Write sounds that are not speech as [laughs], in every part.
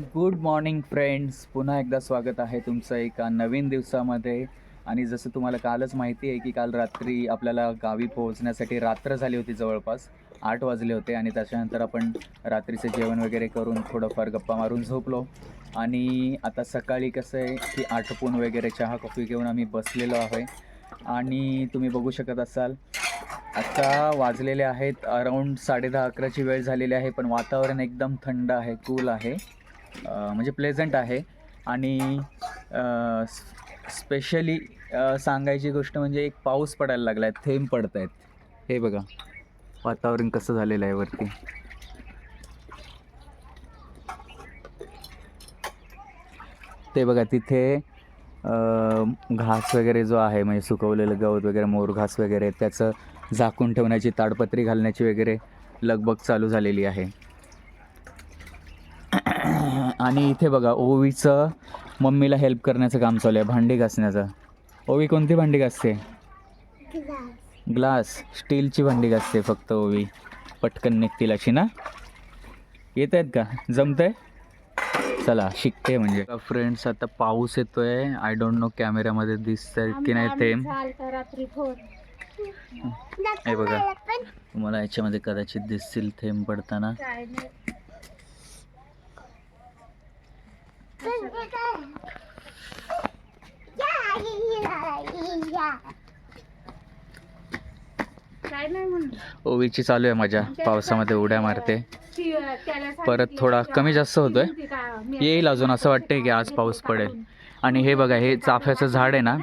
Good morning friends. पुन्हा एकदा स्वागत आहे तुमचं एका नवीन दिवसामध्ये. आणि जसं तुम्हाला कालच माहिती आहे की काल रात्री आपल्याला गावी पोहोचण्यासाठी रात्र झाली होती जवळपास. आठ वाजले होते आणि त्याच्यानंतर आपण रात्रीचं जेवण वगैरे करून थोडंफार गप्पा मारून झोपलो. आणि आता सकाळी कसं आहे की आटपून वगैरे चहा कॉफी घेऊन आम्ही बसलेलो आहे. आणि तुम्ही बघू शकत असाल आता वाजलेले आहेत अराऊंड साडे दहा अकराची वेळ झालेली आहे पण वातावरण एकदम थंड आहे कूल आहे. म्हणजे प्लेझंट आहे. आणि स्पेशली सांगायची गोष्ट म्हणजे एक पाऊस पडायला लागला आहे थेंब पडत आहेत हे बघा वातावरण कसं झालेलं आहे वरती. ते बघा तिथे घास वगैरे जो आहे म्हणजे सुकवलेलं गवत वगैरे मोर घास वगैरे त्याचं झाकून ठेवण्याची ताडपत्री घालण्याची वगैरे लगबग चालू झालेली आहे. आणि इथे बघा ओवीचं मम्मीला हेल्प करण्याचं काम चालू आहे भांडी घासण्याचं. ओवी कोणती भांडी घासते? ग्लास. स्टीलची भांडी घासते फक्त ओवी. पटकन निघतील अशी ना? येत आहेत का? जमतंय? चला शिकते म्हणजे. फ्रेंड्स आता पाऊस येतोय. आय डोंट नो कॅमेऱ्यामध्ये दिसत की नाही ते. हे बघा. तुम्हाला याच्यामध्ये कदाचित दिसतील थेंब पडताना काय नाही काय नाही म्हणून ओवीची चालू आहे मजा. पावसामध्ये उड्या मारते. परत थोडा कमी जास्त होतोय. येईल अजून असं वाटतंय की आज पाऊस पडेल. आणि हे बघा हे चाफ्याचं झाड आहे ना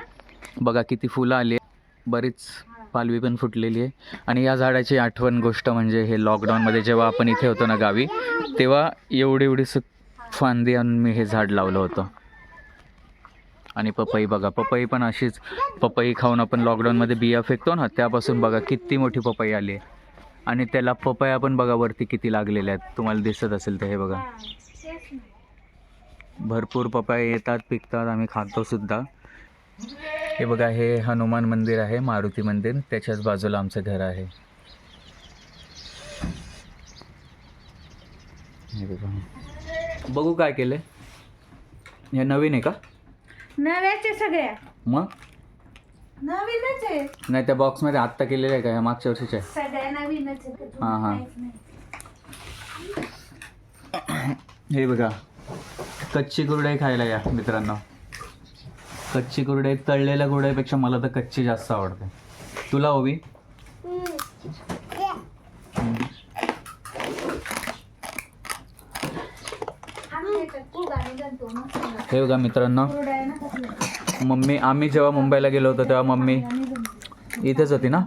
बघा किती फुलं आली बरीच पालवी पण फुटलेली आहे. आणि या झाडाची आठवण गोष्ट म्हणजे हे लॉकडाऊनमध्ये जेव्हा आपण इथे होतो ना गावी तेव्हा एवढी एवढीच फांदी आणून मी हे झाड लावलं होतं. आणि पपई बघा पपई पण अशीच. पपई खाऊन आपण लॉकडाऊनमध्ये बिया फेकतो ना त्यापासून बघा किती मोठी पपई आली आहे. आणि त्याला पपया पण बघा वरती किती लागलेल्या आहेत. तुम्हाला दिसत असेल तर हे बघा. भरपूर पपया येतात पिकतात आम्ही खातो सुद्धा. हे बघा हे हनुमान मंदिर आहे मारुती मंदिर. त्याच्याच बाजूला आमचं घर आहे. हे बघा. बघू काय केलंय. हे नवीन आहे का? नव्याचे सगळ्या मग? नवीनच आहे. नाही त्या बॉक्समध्ये आत्ता केलेलं आहे का? ह्या मागच्या वर्षीच्या सगळ्या नवीनच आहे हा, हा. नाही. [clears throat] हे बघा. कच्ची कुरडई खायला या मित्रांनो. कच्ची कुरडई तळलेल्या कुरडईपेक्षा मला तर कच्ची जास्त आवडते. तुला हवी आम्ही याच्यात खूप गाणी घालतो मसाला. हे बघा मित्रांनो. मम्मी आम्ही जेव्हा मुंबईला गेलो होतो तेव्हा मम्मी इथेच होती ना?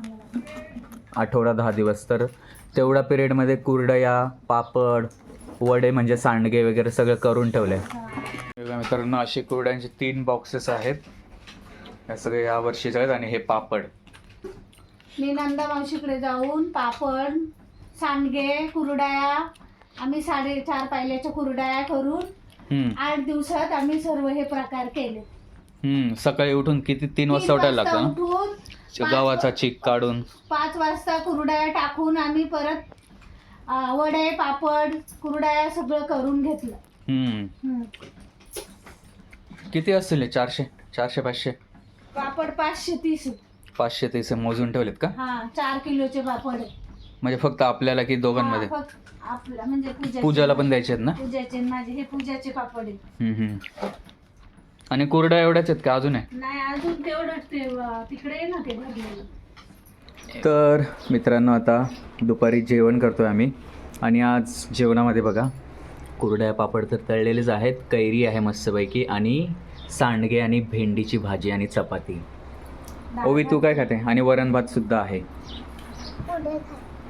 आठवडा दहा दिवस. तर तेवढ्या पिरियडमध्ये कुरडया पापड वडे म्हणजे सांडगे वगैरे सगळं करून ठेवले. मित्रांनो असे कुरड्यांचे तीन बॉक्सेस आहेत. या सगळे या वर्षीचे आहेत आणि हे पापड. मी नंदा मावशीकडे जाऊन पापड सांडगे कुरडया आम्ही साडेचार पायल्याच्या कुरड्या करून आठ दिवसात आम्ही सर्व हे प्रकार केले हम्म. सकाळी उठून किती तीन वाजता तीन उठायला वाजता लागतं उठून ना गावाचा चीक काढून पाच वाजता कुरड्या टाकून आम्ही परत अं, वडे पापड कुरड्या सगळं करून घेतलं हम्म. हम्म. किती असतील हे? चारशे चारशे पाचशे पापड पाचशे तीस आहे. पाचशे तीस मोजून ठेवलेत का हा चार किलोचे पापड आहे. म्हणजे फक्त आपल्याला की दोघांमध्ये हा, फक्त आपलं म्हणजे पूजा पूजाला पण द्यायचे आहेत ना? पूजाचे आणि माझे हे पूजाचे पापड आहे हम्म, हम्म. आणि कुरड्या एवढ्याच आहेत का अजून? आहे नाही अजून तेवढंच ते अं, तिकडे आहे ना ते भरलेलं. तर मित्रांनो आता दुपारी जेवण करतोय आम्ही. आणि आज जेवणामध्ये बघा कुरड्या पापड तर तळलेलेच आहेत. कैरी आहे मस्तपैकी. आणि सांडगे आणि भेंडीची भाजी आणि चपाती. ओवी तू काय खाते? आणि वरण भात सुद्धा आहे.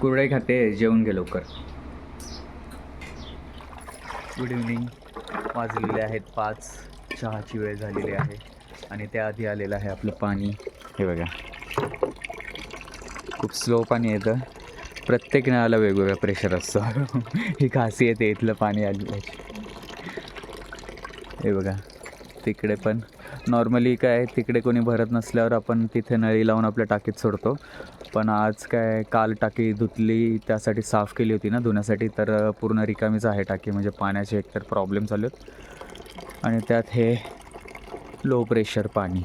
कुरडे खाते जेवून घे लवकर. गुड इव्हनिंग वाजलेले आहेत पाच. चहाची वेळ झालेली आहे. आणि त्याआधी आलेलं आहे आपलं पाणी. हे बघा. खूप स्लो पाणी येतं प्रत्येक नळाला वेगवेगळा प्रेशर असतं. [laughs] ही खासी येते इथलं पाणी आली पाहिजे हे बघा. तिकडे पण नॉर्मली काय तिकडे कोणी भरत नसल्यावर आपण तिथे नळी लावून आपल्या टाकीत सोडतो. पण आज काय काल टाकी धुतली त्यासाठी साफ केली होती ना धुण्यासाठी तर पूर्ण रिकामीच आहे टाकी. म्हणजे पाण्याचे एकतर प्रॉब्लेम चालू आहेत. आणि त्यात हे लो प्रेशर पाणी.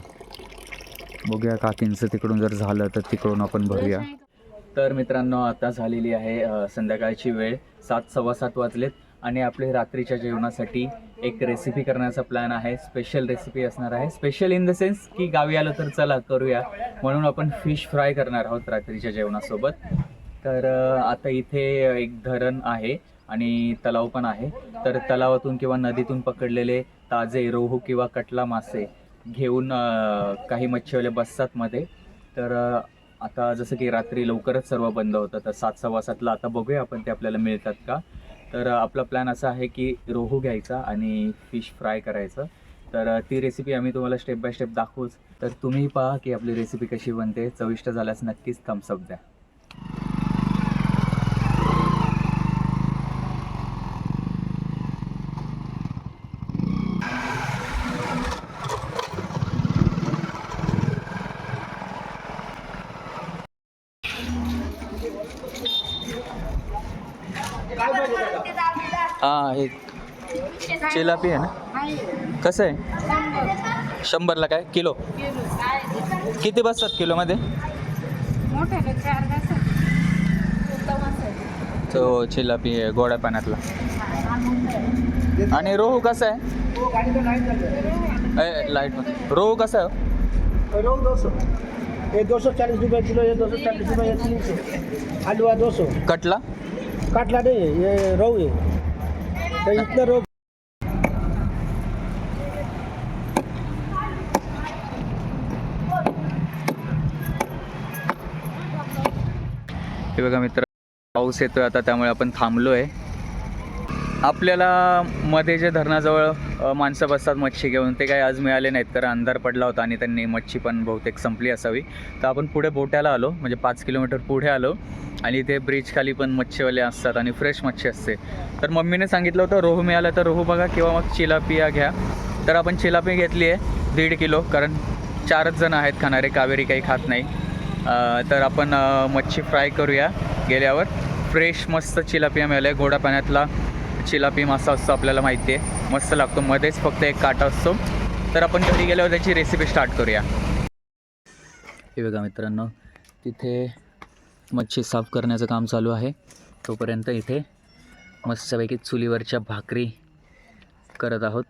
बघूया काकींचं तिकडून जर झालं तर तिकडून आपण भरूया. तर मित्रांनो आता झालेली आहे संध्याकाळची वेळ. सात सव्वा सात वाजलेत. आणि आपले रात्रीच्या जेवणासाठी एक रेसिपी करण्याचा प्लॅन आहे. स्पेशल रेसिपी असणार आहे. स्पेशल इन द सेन्स की गावी आलो तर चला करूया. म्हणून आपण फिश फ्राय करणार आहोत रात्रीच्या जेवणासोबत. तर आता इथे एक धरण आहे आणि तलाव पण आहे. तर तलावातून किंवा नदीतून पकडलेले ताजे रोहू किंवा कटला मासे घेऊन काही मच्छीवाले बसतात मध्ये. तर आता जसं की रात्री लवकरच सर्व बंद होतं. तर सात सव्वा सातला आता बघूया आपण ते आपल्याला मिळतात का. तर आपला प्लॅन असा आहे की रोहू घ्यायचा आणि फिश फ्राय करायचं. तर ती रेसिपी आम्ही तुम्हाला स्टेप बाय स्टेप दाखवूच. तर तुम्ही पहा की आपली रेसिपी कशी बनते. चविष्ट झाल्यास नक्कीच थम्सअप द्या हां हे चिलापी आहे ना? कसं आहे? शंभरला काय? किलो? किती बसतात किलोमध्ये? तो चिलापी आहे गोड्या पाण्यातला. आणि रोहू कसा आहे? लाइट. रोहू कसा आहे रोहू दो सौ चालीस रुपये किलो ये दो सौ चालीस रुपये ये तीन सौ आलुआ दो सौ कटला? काटला नहीं है ये रोहू है तो इतना रोहू हे बघा मित्र पाऊस येतोय आता त्यामुळे आपण थांबलो आहे आपल्याला मध्ये जे धरणाजवळ माणसं बसतात मच्छी घेऊन ते काही आज मिळाले नाहीत तर अंधार पडला होता आणि त्यांनी मच्छी पण बहुतेक संपली असावी. तर आपण पुढे बोट्याला आलो म्हणजे पाच किलोमीटर पुढे आलो आणि इथे ब्रिज खाली पण मच्छीवाले असतात आणि फ्रेश मच्छी असते. तर मम्मीने सांगितलं होतं रोहू मिळालं तर रोहू बघा किंवा मग चिलापिया घ्या. तर आपण चिलापी घेतली आहे दीड किलो कारण चारच जण आहेत खाणारे कावेरी काही खात नाही. तर आपण मच्छी फ्राय करूया गेल्यावर. फ्रेश मस्त चिलापिया मिळाल्या गोडा पाण्यातला चिलापी मासा असतो आपल्याला माहिती आहे मस्त लागतो. मध्येच फक्त एक काटा असतो. तर आपण घरी गेल्यावर त्याची रेसिपी स्टार्ट करूया. हे बघा मित्रांनो तिथे मच्छी साफ करण्याचं काम चालू आहे. तोपर्यंत इथे मस्तपैकी चुलीवरच्या भाकरी करत आहोत.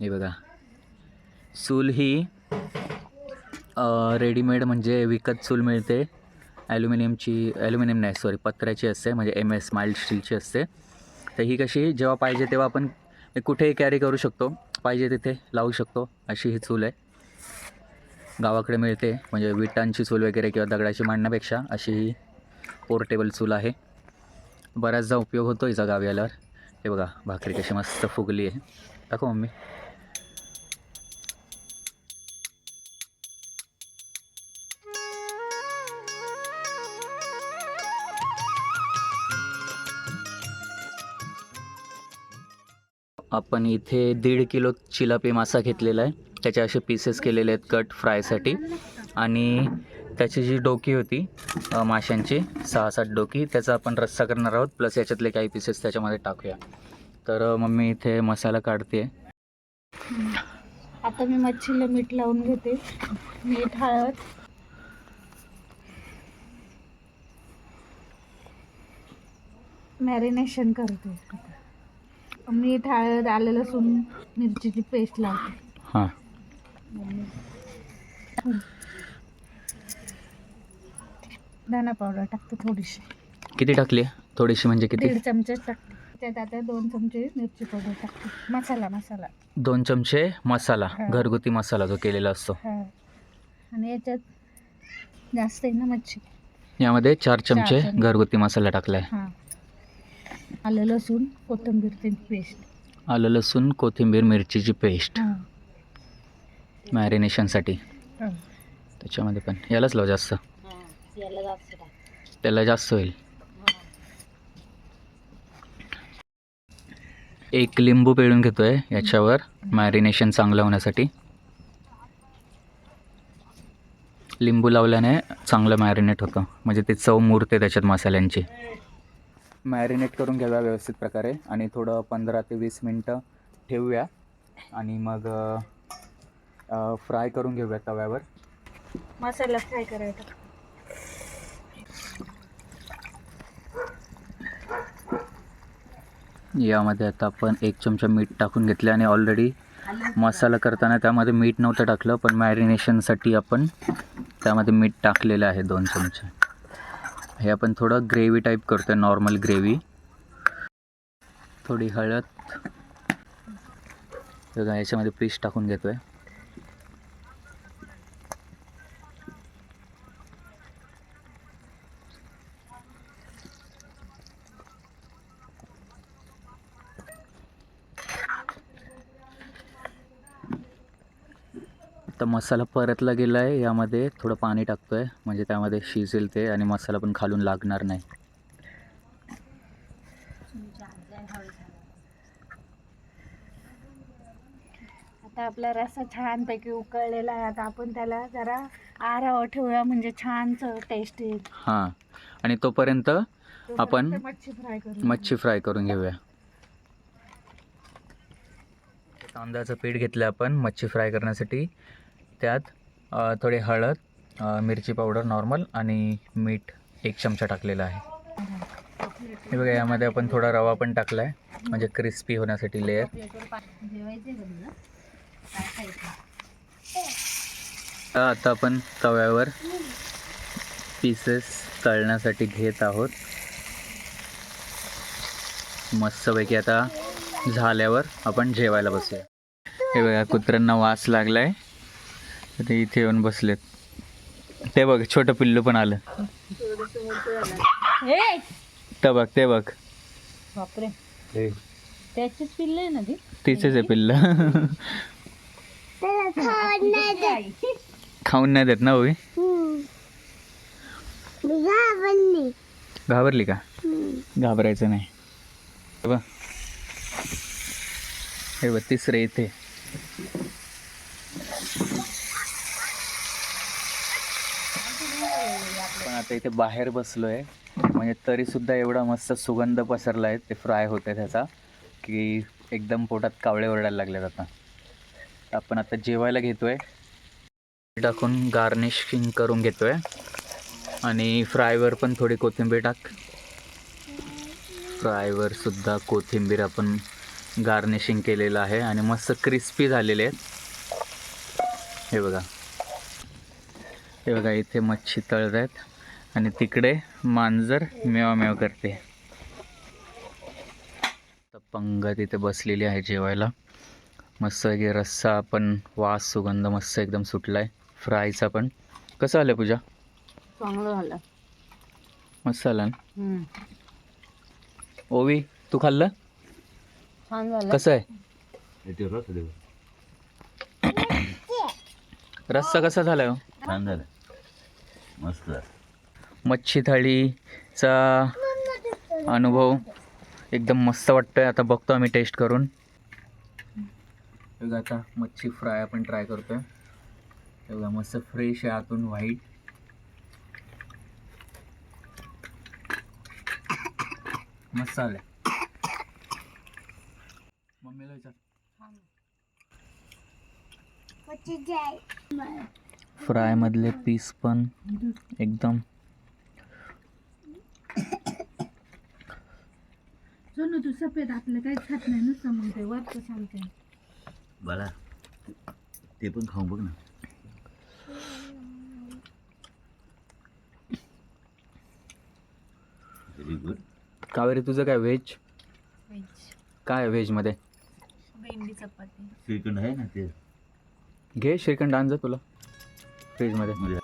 हे बघा. चूल ही रेडीमेड म्हणजे विकत चूल मिळते. ॲल्युमिनियमची ॲल्युमिनियम नाही सॉरी पत्र्याची असते म्हणजे एम एस माइल्ड स्टीलची असते. तर ही कशी जेव्हा पाहिजे तेव्हा आपण कुठेही कॅरी करू शकतो. पाहिजे तिथे लावू शकतो. अशी ही चूल आहे. गावाकडे मिळते म्हणजे विटांची चूल वगैरे किंवा दगडाची मांडण्यापेक्षा अशी ही पोर्टेबल चूल आहे. बऱ्याचदा उपयोग होतो हिचा गावी आल्यावर. हे बघा भाकरी कशी मस्त फुगली आहे. दाखव मम्मी. आपण इथे दीड किलो चिलापी मासा घेतलेला आहे. त्याचे असे पीसेस केलेले आहेत कट फ्रायसाठी आणि त्याची जी डोकी होती माशांची सहा सात डोकी त्याचा आपण रस्सा करणार आहोत. प्लस याच्यातले काही पीसेस त्याच्यामध्ये टाकूया. तर मम्मी इथे मसाला काढते. आता मी मच्छीला मीठ लावून घेते. मीठ हळद. मॅरिनेशन करते. मीठ हळद आलं लसूण मिरचीची पेस्ट लावते. हां. धना पावडर टाकते थोडीशी. किती टाकली? थोडीशी म्हणजे किती? दीड चमचे टाकते. त्यात आता दोन चमचे मिरची पावडर टाकते. मसाला मसाला. दोन चमचे मसाला हा. घरगुती मसाला जो केलेला असतो. हा. आणि याच्यात जास्त आहे ना मच्छी? यामध्ये चार चमचे चमचे. घरगुती मसाला टाकलाय. हां. आलं लसूण कोथिंबीर पेस्ट. आलं लसूण कोथिंबीर मिरचीची पेस्ट. मॅरिनेशनसाठी त्याच्यामध्ये पण. यालाच लाव जास्त. त्याला जास्त होईल. एक लिंबू पिळून घेतोय याच्यावर. मॅरिनेशन चांगलं होण्यासाठी. लिंबू लावल्याने चांगलं मॅरिनेट होतं. म्हणजे ते चव मुरते त्याच्यात मसाल्यांची. मॅरिनेट करून घ्याव्या व्यवस्थित प्रकारे. आणि थोडं पंधरा ते वीस मिनटं ठेवूया. आणि मग फ्राय करून घेऊया तव्यावर. मसाला फ्राय करायचा. यामध्ये आता आपण एक चमचा मीठ टाकून घेतले आणि ऑलरेडी मसाला करताना त्यामध्ये मीठ नव्हतं टाकलं पण मॅरिनेशनसाठी आपण त्यामध्ये मीठ टाकलेलं आहे दोन चमचे. हे आपण थोडं ग्रेव्ही टाईप करतो आहे नॉर्मल ग्रेव्ही. थोडी हळद. बघा याच्यामध्ये पीस टाकून घेतो आहे तर मसाला परतला गेला आहे यामध्ये थोडं पाणी टाकतो आहे म्हणजे त्यामध्ये शिजेल ते आणि मसाला पण खालून लागणार नाही. आता आपला रस्सा छानपैकी उकळलेला आहे. आता आपण त्याला जरा आरावर ठेवूया. म्हणजे छान टेस्ट येईल. हां. आणि तोपर्यंत आपण मच्छी फ्राय करू मच्छी फ्राय करून घेऊया. तांदळाचं पीठ घेतलं आपण मच्छी फ्राय करण्यासाठी. त्यात थोडी हळद मिरची पावडर नॉर्मल आणि मीठ एक चमचा टाकलेला आहे. हे बघा यामध्ये आपण थोडा रवा पण टाकला आहे म्हणजे क्रिस्पी होण्यासाठी लेअर. आता आपण तव्यावर पीसेस तळण्यासाठी घेत आहोत. मस्तपैकी आता झाल्यावर आपण जेवायला बसूया. हे बघा कुत्र्यांना वास लागलाय. तर ते इथे येऊन बसलेत. ते बघ छोटं पिल्लू पण आलं. ते बघ ते बघ. बापरे. त्याचीच पिल्ल आहे ना ती? तिचेच आहे पिल्ल. खाऊन नाही देत. ना होई घाबरली. का? घाबरायचं नाही. बघ. हे बघ तिसरे इथे. आता इथे बाहेर बसलोय. म्हणजे तरी सुद्धा एवढा मस्त सुगंध पसरला आहे ते फ्राय होते त्याचा की एकदम पोटात कावळे ओरडायला लागले आता. आपण आता जेवायला घेतोय. टाकून गार्निशिंग करून घेतोय. आणि फ्रायवर पण थोडी कोथिंबीर टाक. फ्रायवर सुद्धा कोथिंबीर आपण गार्निशिंग केलेलं आहे आणि मस्त क्रिस्पी झालेले आहेत. हे बघा. हे बघा इथे मच्छी तळत आहेत आणि तिकडे मांजर मेवा मेव करते. तर पंगत इथे बसलेली आहे जेवायला. मस्त की रस्सा पण वास सुगंध मस्त एकदम सुटला आहे फ्रायचा पण. कसं आलं पूजा? चांगलं झालं. मस्त आलं ना? ओवी तू खाल्लं? छान झालं. कसं आहे? रस्सा कसा झाला हो? छान झालं. मस्त मच्छी थाळीचा अनुभव. एकदम मस्त वाटतोय. आता बघतो आम्ही टेस्ट करून. बघा आता मच्छी फ्राय आपण ट्राय करतोय. बघा मस्त फ्रेश आहे आतून व्हाईट मस्त आलं मम्मीला विचार. फ्रायमधले पीस पण एकदम सोनू तू सफेद आपलं काहीच खात नाही नुसतं मग ते वरचं सांगते. बाळा ते पण खाऊन बघ ना. व्हेरी गुड कावेरी तुझं काय व्हेज काय व्हेजमध्ये भेंडी चपाती. श्रीखंड आहे ना ते? घे श्रीखंड आणजा तुला. फ्रीजमध्ये मध्ये.